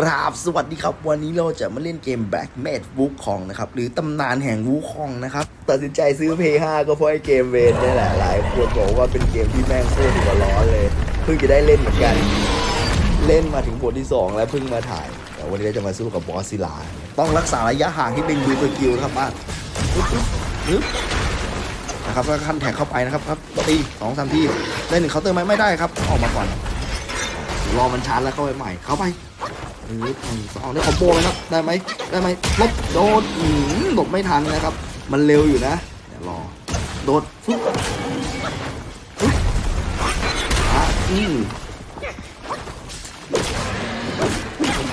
ราบสวัสดีครับ วันนี้เราจะมาเล่นเกม Black Mage Wukong นะครับ หรือตำนานแห่งวูคองนะครับ ตัดสินใจซื้อ Play 5ก็เพราะไอ้เกมเวนนี่แหละ หลายคนบอกว่าเป็นเกมที่แม่งโคตรหัวร้อนเลย เพิ่งจะได้เล่นเหมือนกัน เล่นมาถึงบทที่ 2 แล้วเพิ่งมาถ่าย แต่วันนี้เราจะมาสู้กับบอสซิลา ต้องรักษาระยะห่างที่เป็นดูสกิลนะครับบ้านนะครับแล้วขั้นแท็กเข้าไปนะครับครับตีสองสามทีได้หนึ่งเคาน์เตอร์ไหมไม่ได้ครับ ออกมาก่อน รอมันชาร์จแล้วเข้าไปใหม่เข้าไป หนึ่งนิดหนึ่งสองได้คอมโบไหมครับ ได้ไหมได้ไหมลบโดนอืมหลบไม่ทันนะครับ มันเร็วอยู่นะเดี๋ยวรอ โดดฟึ๊บฟึ๊บอะอืม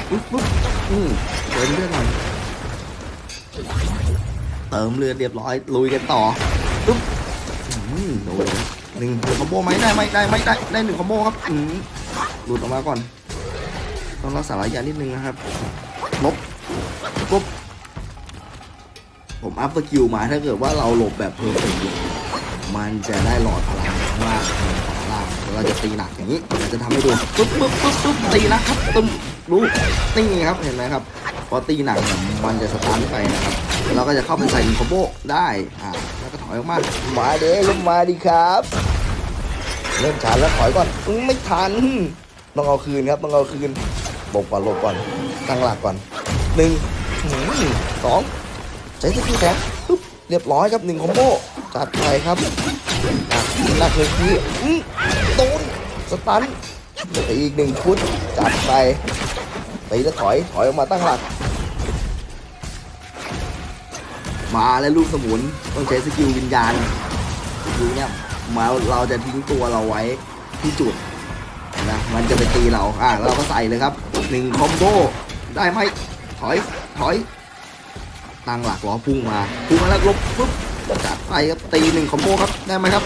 ฟึ๊บฟึ๊บอืมเติมเลือดหน่อยเติมเลือดเรียบร้อย ลุยกันต่อปึ๊บอืมโดนหนึ่งคอมโบไหมได้ไหมได้ไหมได้ได้หนึ่งคอมโบครับอืมหลุดออกมาก่อน ต้องรักษาระยะนิดนึงนะครับลบปุ๊บผมอัพสกิลมาถ้าเกิดว่าเราหลบแบบเพอร์เฟกต์มันจะได้หลอดพลังข้างล่างข้างล่างเราจะตีหนักอย่างนี้เราจะทำให้ดูปุ๊บปุ๊บปุ๊บปุ๊บตีนะครับตึมรู้นี่ครับเห็นไหมครับพอตีหนักมันจะสตาร์ทไปนะครับเราก็จะเข้าไปใส่คอมโบได้อ่าแล้วก็ถอยออกมามาเด้ลงมาดีครับ เริ่มชาร์จแล้วถอยก่อนไม่ทันต้องเอาคืนครับต้องเอาคืน หลบก่อนหลบก่อนตั้งหลักก่อนหนึ่งสองใช้สกิลแข็งปึ๊บเรียบร้อยครับหนึ่งคอมโบจัดไปครับหนักเลยคืออื้อโดนสตันไปอีกหนึ่งฟุตจัดไปตีแล้วถอยถอยออกมาตั้งหลัก มาแล้วลูกสมุนต้องใช้สกิลวิญญาณสกิลเนี่ยมาเราจะทิ้งตัวเราไว้ที่จุดนะมันจะไปตีเราอะเราก็ใส่เลยครับ หนึ่งคอมโบได้ไหมถอยถอยตั้งหลักล้อพุ่งมาพุ่งมาแล้วลบปุ๊บจัดไปครับตีหนึ่งคอมโบครับได้ไหมครับ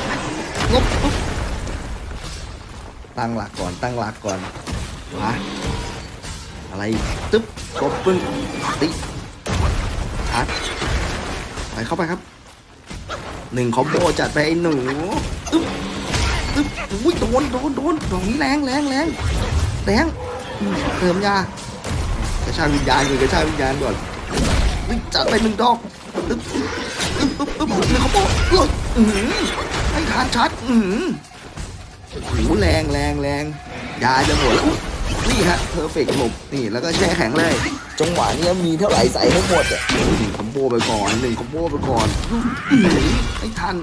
ลบปุ๊บตั้งหลักก่อนตั้งหลักก่อนมาอะไรตึ๊บลบปึ้งตีชาร์จไปเข้าไปครับหนึ่งคอมโบจัดไปไอ้หนูอึ๊บอึ๊บอุ้ยโดนโดนโดนดอกนี้แรงแรงแรงแรง เติมยากระชากวิญญาณก่อนกระชากวิญญาณก่อนจัดไปหนึ่งดอกอึ๊บอึ๊บอึ๊บอึ๊บหนึ่งคอมโบหลดอือหือไม่ทานชัดอือหือโอ้โหแรงแรงแรงยาจะหมดแล้วนี่ฮะเพอร์เฟกต์หลบนี่แล้วก็แช่แข็งเลย จังหวะนี้มีเท่าไหร่ใส่ให้หมดอะหนึ่งคอมโบไปก่อนหนึ่งคอมโบไปก่อนไม่ทัน